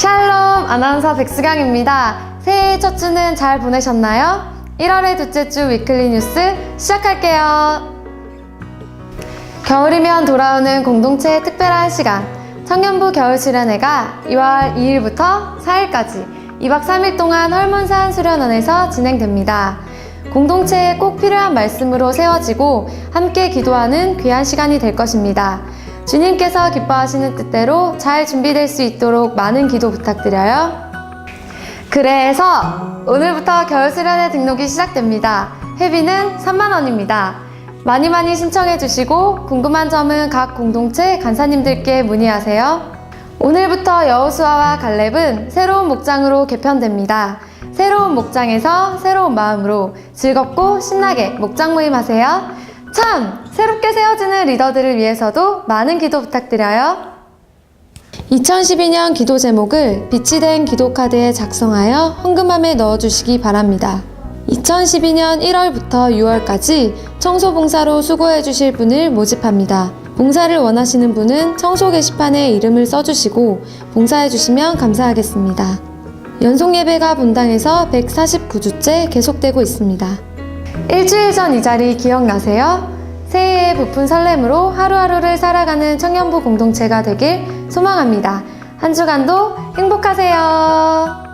샬롬 아나운서 백수경입니다. 새해 첫 주는 잘 보내셨나요? 1월의 둘째 주 위클리 뉴스 시작할게요. 겨울이면 돌아오는 공동체의 특별한 시간. 청년부 겨울 수련회가 2월 2일부터 4일까지 2박 3일 동안 헐문산 수련원에서 진행됩니다. 공동체에 꼭 필요한 말씀으로 세워지고 함께 기도하는 귀한 시간이 될 것입니다. 주님께서 기뻐하시는 뜻대로 잘 준비될 수 있도록 많은 기도 부탁드려요. 그래서 오늘부터 겨울 수련회 등록이 시작됩니다. 회비는 3만원입니다. 많이 많이 신청해 주시고 궁금한 점은 각 공동체 간사님들께 문의하세요. 오늘부터 여호수아와 갈렙은 새로운 목장으로 개편됩니다. 새로운 목장에서 새로운 마음으로 즐겁고 신나게 목장 모임 하세요. 참! 새롭게 세워지는 리더들을 위해서도 많은 기도 부탁드려요. 2012년 기도 제목을 빛이 된 기도 카드에 작성하여 헌금함에 넣어주시기 바랍니다. 2012년 1월부터 6월까지 청소 봉사로 수고해 주실 분을 모집합니다. 봉사를 원하시는 분은 청소 게시판에 이름을 써주시고 봉사해 주시면 감사하겠습니다. 연속 예배가 분당에서 149주째 계속되고 있습니다. 일주일 전 이 자리 기억나세요? 새해의 부푼 설렘으로 하루하루를 살아가는 청년부 공동체가 되길 소망합니다. 한 주간도 행복하세요.